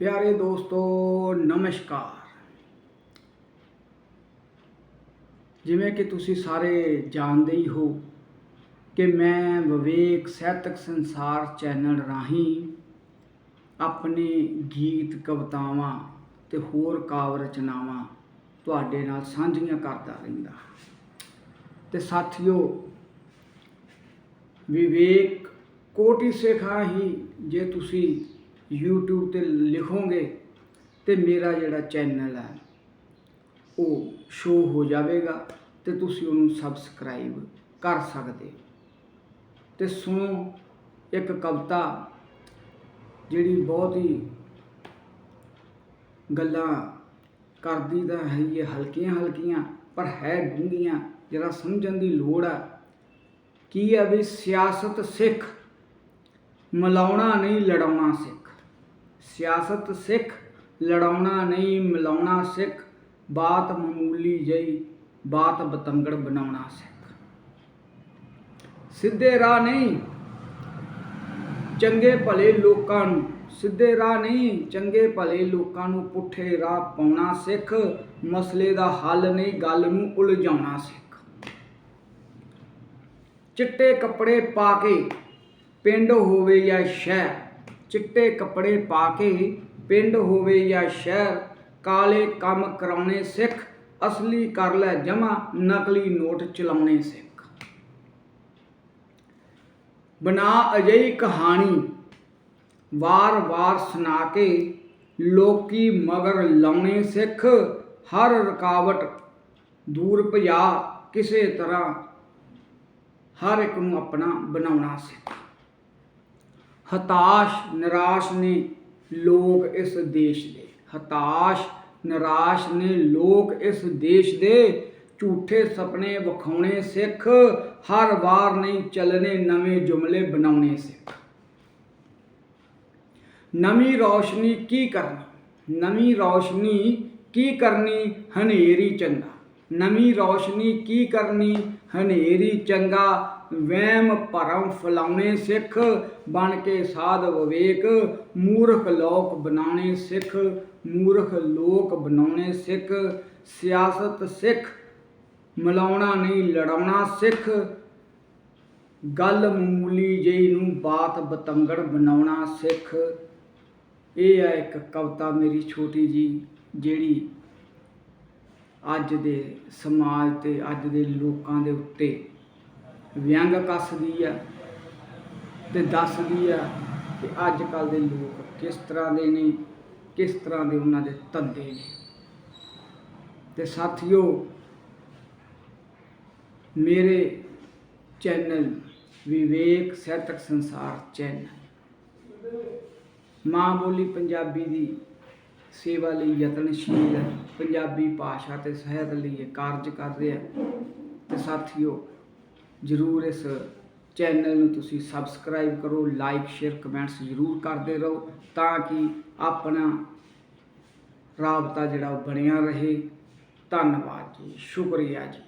ਪਿਆਰੇ ਦੋਸਤੋ, ਨਮਸਕਾਰ। ਜਿਵੇਂ ਕਿ ਤੁਸੀਂ ਸਾਰੇ ਜਾਣਦੇ ਹੀ ਹੋ ਕਿ ਮੈਂ ਵਿਵੇਕ ਸਾਹਿਤਕ ਸੰਸਾਰ ਚੈਨਲ ਰਾਹੀਂ ਆਪਣੇ ਗੀਤ, ਕਵਿਤਾਵਾਂ ਤੇ ਹੋਰ ਕਾਵ ਰਚਨਾਵਾਂ ਤੁਹਾਡੇ ਨਾਲ ਸਾਂਝੀਆਂ ਕਰਦਾ ਰਹਿੰਦਾ ਤੇ ਸਾਥੀਓ, ਵਿਵੇਕ ਕੋਟੀ ਸਿਖਾ ਹੀ ਜੇ ਤੁਸੀਂ YouTube ਤੇ ਲਿਖੋਗੇ ਤੇ ਮੇਰਾ ਜਿਹੜਾ ਚੈਨਲ ਹੈ ਉਹ ਸ਼ੋ ਹੋ ਜਾਵੇਗਾ ਤੇ ਤੁਸੀਂ ਉਹਨੂੰ ਸਬਸਕ੍ਰਾਈਬ ਕਰ ਸਕਦੇ ਹੋ। ਤੇ ਸੁਣੋ ਇੱਕ ਕਵਿਤਾ ਜਿਹੜੀ ਬਹੁਤ ਹੀ ਗੱਲਾਂ ਕਰਦੀ ਤਾਂ ਹੈ ਹੀ ਹੈ, ਹਲਕੀਆਂ ਹਲਕੀਆਂ, ਪਰ ਹੈ ਡੂੰਘੀਆਂ ਜਿਹੜਾ ਸਮਝਣ ਦੀ ਲੋੜ ਆ। ਕੀ ਹੈ ਵੀ ਸਿਆਸਤ ਸਿੱਖ ਮਿਲਾਉਣਾ ਨਹੀਂ, ਲੜਾਉਣਾ ਸਿੱਖ। ਸਿਆਸਤ ਸਿੱਖ, ਲੜਾਉਣਾ ਨਹੀਂ, ਮਿਲਾਉਣਾ ਸਿੱਖ, ਬਾਤ ਮਾਮੂਲੀ ਜਈ ਬਾਤ ਬਤੰਗੜ ਬਣਾਉਣਾ ਸਿੱਖ। ਸਿੱਧੇ ਰਾਹ ਨਹੀਂ, ਚੰਗੇ ਭਲੇ ਲੋਕਾਂ ਨੂੰ। ਸਿੱਧੇ ਰਾਹ ਨਹੀਂ, ਚੰਗੇ ਭਲੇ ਲੋਕਾਂ ਨੂੰ ਪੁੱਠੇ ਰਾਹ ਪਾਉਣਾ ਸਿੱਖ। ਮਸਲੇ ਦਾ ਹੱਲ ਨਹੀਂ, ਗੱਲ ਨੂੰ ਉਲਝਾਉਣਾ ਸਿੱਖ। ਚਿੱਟੇ ਕੱਪੜੇ ਪਾ ਕੇ ਪਿੰਡ ਹੋਵੇ ਜਾਂ ਸ਼ਹਿਰ ਚਿੱਟੇ ਕੱਪੜੇ ਪਾ ਕੇ ਪਿੰਡ ਹੋਵੇ ਜਾਂ ਸ਼ਹਿਰ, ਕਾਲੇ ਕੰਮ ਕਰਾਉਣੇ ਸਿੱਖ, ਅਸਲੀ ਕਰ ਲੈ ਜਮਾ, ਨਕਲੀ ਨੋਟ ਚਲਾਉਣੇ ਸਿੱਖ। ਬਣਾ ਅਜਿਹੀ ਕਹਾਣੀ ਵਾਰ-ਵਾਰ ਸੁਣਾ ਕੇ ਲੋਕੀ ਮਗਰ ਲਾਉਣੇ ਸਿੱਖ, ਹਰ ਰੁਕਾਵਟ ਦੂਰ ਭਜਾ, ਕਿਸੇ ਤਰ੍ਹਾਂ ਹਰ ਇੱਕ ਨੂੰ ਆਪਣਾ ਬਣਾਉਣਾ ਸਿੱਖ। ਹਤਾਸ਼, ਨਿਰਾਸ਼ ਨੇ ਲੋਕ ਇਸ ਦੇਸ਼ ਦੇ। ਹਤਾਸ਼, ਨਿਰਾਸ਼ ਨੇ ਲੋਕ ਇਸ ਦੇਸ਼ ਦੇ। ਝੂਠੇ ਸੁਪਨੇ ਵਿਖਾਉਣੇ ਸਿੱਖ, ਹਰ ਵਾਰ ਨਹੀਂ ਚੱਲਣੇ ਨਵੇਂ ਜੁਮਲੇ ਬਣਾਉਣੇ ਸਿੱਖ। ਨਵੀਂ ਰੌਸ਼ਨੀ ਕੀ ਕਰਨੀ? ਨਵੀਂ ਰੌਸ਼ਨੀ ਕੀ ਕਰਨੀ? ਹਨੇਰੀ ਚੰਗਾ। ਨਵੀਂ ਰੌਸ਼ਨੀ ਕੀ ਕਰਨੀ? ਹਨੇਰੀ ਚੰਗਾ, ਵਹਿਮ ਭਰਮ ਫਲਾਉਣੇ ਸਿੱਖ, ਬਣ ਕੇ ਸਾਧ ਵਿਵੇਕ, ਮੂਰਖ ਲੋਕ ਬਣਾਉਣੇ ਸਿੱਖ, ਮੂਰਖ ਲੋਕ ਬਣਾਉਣੇ ਸਿੱਖ, ਸਿਆਸਤ ਸਿੱਖ, ਮਿਲਾਉਣਾ ਨਹੀਂ ਲੜਾਉਣਾ ਸਿੱਖ, ਗੱਲ ਮੂਲੀ ਜਿਹੀ ਨੂੰ ਬਾਤ ਬਤੰਗੜ ਬਣਾਉਣਾ ਸਿੱਖ। ਇਹ ਹੈ ਇੱਕ ਕਵਿਤਾ ਮੇਰੀ ਛੋਟੀ ਜੀ ਜਿਹੜੀ ਅੱਜ ਦੇ ਸਮਾਜ ਤੇ, ਅੱਜ ਦੇ ਲੋਕਾਂ ਦੇ ਉੱਤੇ ਵਿਅੰਗ ਕੱਸਦੀ ਆ ਤੇ ਦੱਸਦੀ ਆ ਕਿ ਅੱਜ ਕੱਲ ਦੇ ਲੋਕ ਕਿਸ ਤਰ੍ਹਾਂ ਦੇ ਨੇ, ਕਿਸ ਤਰ੍ਹਾਂ ਦੇ ਉਹਨਾਂ ਦੇ ਧੰਦੇ ਨੇ। ਤੇ ਸਾਥੀਓ, ਮੇਰੇ ਚੈਨਲ ਵਿਵੇਕ ਸਾਹਿਤਕ ਸੰਸਾਰ ਚੈਨਲ, ਮਾਂ ਬੋਲੀ ਪੰਜਾਬੀ ਦੀ ਸੇਵਾ ਲਈ ਯਤਨਸ਼ੀਲ ਹੈ। ਪੰਜਾਬੀ ਭਾਸ਼ਾ ਤੇ ਸਾਹਿਤ ਲਈ ਕਾਰਜ ਕਰ ਰਿਹਾ ਤੇ ਸਾਥੀਓ, ਜਰੂਰ ਇਸ ਚੈਨਲ ਨੂੰ ਤੁਸੀਂ ਸਬਸਕ੍ਰਾਈਬ ਕਰੋ, ਲਾਈਕ, ਸ਼ੇਅਰ, ਕਮੈਂਟਸ ਜਰੂਰ ਕਰਦੇ ਰਹੋ ਤਾਂ ਕਿ ਆਪਣਾ ਰਾਬਤਾ ਜਿਹੜਾ ਉਹ ਬਣਿਆ ਰਹੇ। ਧੰਨਵਾਦ ਜੀ। ਸ਼ੁਕਰੀਆ ਜੀ।